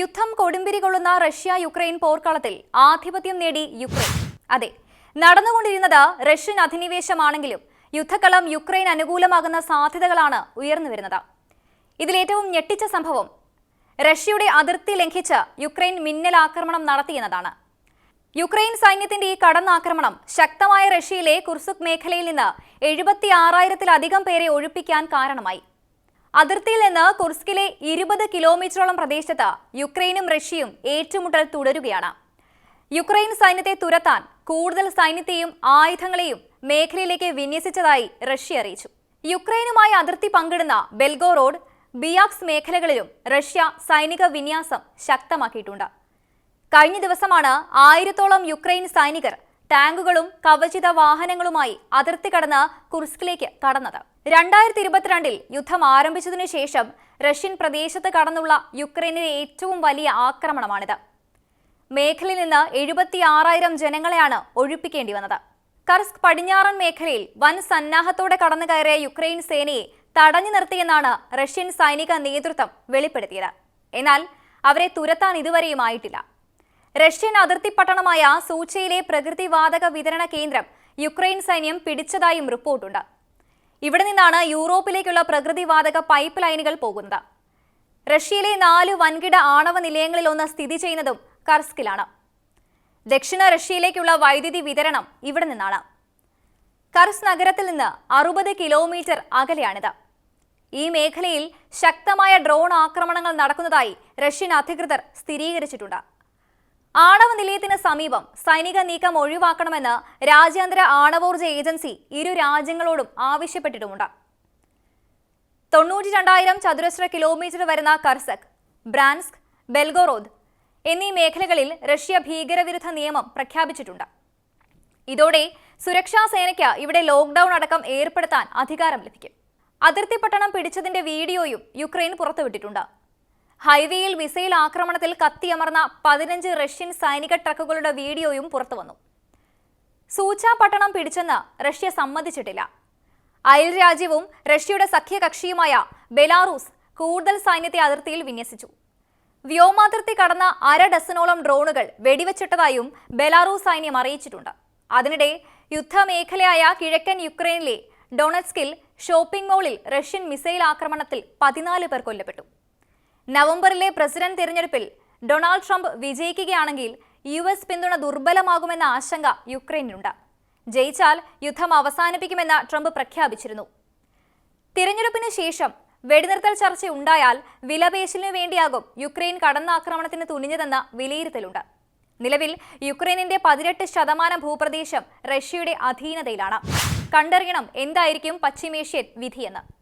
യുദ്ധം കൊടുമ്പിരി കൊള്ളുന്ന Russia Ukraine പോർക്കളത്തിൽ ആധിപത്യം നേടി യുക്രൈൻ. അതെ നടന്നുകൊണ്ടിരുന്നത് റഷ്യൻ അധിനിവേശമാണെങ്കിലും യുദ്ധക്കളം യുക്രൈൻ അനുകൂലമാകുന്ന സാധ്യതകളാണ് ഉയർന്നു വരുന്നത്. ഇതിലേറ്റവും ഞെട്ടിച്ച സംഭവം റഷ്യയുടെ അതിർത്തി ലംഘിച്ച് യുക്രൈൻ മിന്നൽ ആക്രമണം നടത്തിയെന്നതാണ്. യുക്രൈൻ സൈന്യത്തിന്റെ ഈ കടന്നാക്രമണം ശക്തമായ റഷ്യയിലെ കുർസുക് മേഖലയിൽ നിന്ന് എഴുപത്തി ആറായിരത്തിലധികം പേരെ ഒഴിപ്പിക്കാൻ കാരണമായി. അതിർത്തിയിൽ നിന്ന് കുർസ്കിലെ ഇരുപത് കിലോമീറ്ററോളം പ്രദേശത്ത് യുക്രൈനും റഷ്യയും ഏറ്റുമുട്ടൽ തുടരുകയാണ്. യുക്രൈൻ സൈന്യത്തെ തുരത്താൻ കൂടുതൽ സൈന്യത്തെയും ആയുധങ്ങളെയും മേഖലയിലേക്ക് വിന്യസിച്ചതായി റഷ്യ അറിയിച്ചു. യുക്രൈനുമായി അതിർത്തി പങ്കിടുന്ന ബെൽഗോറോഡ് ബിയാക്സ് മേഖലകളിലും റഷ്യ സൈനിക വിന്യാസം ശക്തമാക്കിയിട്ടുണ്ട്. കഴിഞ്ഞ ദിവസമാണ് ആയിരത്തോളം യുക്രൈൻ സൈനികർ ടാങ്കുകളും കവചിത വാഹനങ്ങളുമായി അതിർത്തി കടന്ന് കുർസ്കിലേക്ക് കടന്നത്. രണ്ടായിരത്തി ഇരുപത്തിരണ്ടിൽ യുദ്ധം ആരംഭിച്ചതിനു ശേഷം റഷ്യൻ പ്രദേശത്ത് കടന്നുള്ള യുക്രൈനിലെ ഏറ്റവും വലിയ ആക്രമണമാണിത്. മേഖലയിൽ നിന്ന് എഴുപത്തി ആറായിരം ജനങ്ങളെയാണ് ഒഴിപ്പിക്കേണ്ടി വന്നത്. കർസ്ക് പടിഞ്ഞാറൻ മേഖലയിൽ വൻ സന്നാഹത്തോടെ കടന്നു കയറിയ യുക്രൈൻ സേനയെ തടഞ്ഞു നിർത്തിയെന്നാണ് റഷ്യൻ സൈനിക നേതൃത്വം വെളിപ്പെടുത്തിയത്. എന്നാൽ അവരെ തുരത്താൻ ഇതുവരെയും ആയിട്ടില്ല. റഷ്യൻ അതിർത്തി പട്ടണമായ സൂച്ചയിലെ പ്രകൃതിവാതക വിതരണ കേന്ദ്രം യുക്രൈൻ സൈന്യം പിടിച്ചതായും റിപ്പോർട്ടുണ്ട്. ഇവിടെ നിന്നാണ് യൂറോപ്പിലേക്കുള്ള പ്രകൃതിവാതക പൈപ്പ് ലൈനുകൾ പോകുന്നത്. റഷ്യയിലെ നാല് വൻകിട ആണവ നിലയങ്ങളിലൊന്ന് സ്ഥിതി ചെയ്യുന്നതും കർസ്കിലാണ്. ദക്ഷിണ റഷ്യയിലേക്കുള്ള വൈദ്യുതി വിതരണം ഇവിടെ നിന്നാണ്. കർസ് നഗരത്തിൽ നിന്ന് അറുപത് കിലോമീറ്റർ അകലെയാണിത്. ഈ മേഖലയിൽ ശക്തമായ ഡ്രോൺ ആക്രമണങ്ങൾ നടക്കുന്നതായി റഷ്യൻ അധികൃതർ സ്ഥിരീകരിച്ചിട്ടുണ്ട്. ആണവ നിലയത്തിന് സമീപം സൈനിക നീക്കം ഒഴിവാക്കണമെന്ന് രാജ്യാന്തര ആണവോർജ ഏജൻസി ഇരു രാജ്യങ്ങളോടും ആവശ്യപ്പെട്ടിട്ടുമുണ്ട്. തൊണ്ണൂറ്റി രണ്ടായിരം ചതുരശ്ര കിലോമീറ്റർ വരുന്ന കർസക് ബ്രാൻസ്ക് ബെൽഗോറോദ് എന്നീ മേഖലകളിൽ റഷ്യ ഭീകരവിരുദ്ധ നിയമം പ്രഖ്യാപിച്ചിട്ടുണ്ട്. ഇതോടെ സുരക്ഷാ സേനയ്ക്ക് ഇവിടെ ലോക്ക്ഡൌൺ അടക്കം ഏർപ്പെടുത്താൻ അധികാരം ലഭിക്കും. അതിർത്തി പട്ടണം പിടിച്ചതിന്റെ വീഡിയോയും യുക്രൈൻ പുറത്തുവിട്ടിട്ടുണ്ട്. ഹൈവേയിൽ മിസൈൽ ആക്രമണത്തിൽ കത്തിയമർന്ന പതിനഞ്ച് റഷ്യൻ സൈനിക ട്രക്കുകളുടെ വീഡിയോയും പുറത്തുവന്നു. സൂച പട്ടണം പിടിച്ചെന്ന് റഷ്യ സമ്മതിച്ചിട്ടില്ല. അയൽ രാജ്യവും റഷ്യയുടെ സഖ്യകക്ഷിയുമായ ബെലാറൂസ് കൂടുതൽ സൈന്യത്തെ അതിർത്തിയിൽ വിന്യസിച്ചു. വ്യോമാതിർത്തി കടന്ന അര ഡസനോളം ഡ്രോണുകൾ വെടിവെച്ചിട്ടതായും ബെലാറൂസ് സൈന്യം അറിയിച്ചിട്ടുണ്ട്. അതിനിടെ യുദ്ധമേഖലയായ കിഴക്കൻ യുക്രൈനിലെ ഡൊണറ്റ്സ്കിൽ ഷോപ്പിംഗ് മോളിൽ റഷ്യൻ മിസൈൽ ആക്രമണത്തിൽ പതിനാല് പേർ കൊല്ലപ്പെട്ടു. നവംബറിലെ പ്രസിഡന്റ് തിരഞ്ഞെടുപ്പിൽ ഡൊണാൾഡ് ട്രംപ് വിജയിക്കുകയാണെങ്കിൽ യു എസ് പിന്തുണ ദുർബലമാകുമെന്ന ആശങ്ക യുക്രൈനിലുണ്ട് ജയിച്ചാൽ യുദ്ധം അവസാനിപ്പിക്കുമെന്ന് ട്രംപ് പ്രഖ്യാപിച്ചിരുന്നു. തിരഞ്ഞെടുപ്പിന് ശേഷം വെടിനിർത്തൽ ചർച്ച ഉണ്ടായാൽ വിലപേശലിനു വേണ്ടിയാകും യുക്രൈൻ കടന്നാക്രമണത്തിന് തുനിഞ്ഞതെന്ന വിലയിരുത്തലുണ്ട്. നിലവിൽ യുക്രൈനിന്റെ പതിനെട്ട് ശതമാനം ഭൂപ്രദേശം റഷ്യയുടെ അധീനതയിലാണ്. കണ്ടറിയണം എന്തായിരിക്കും പശ്ചിമേഷ്യൻ വിധിയെന്ന്.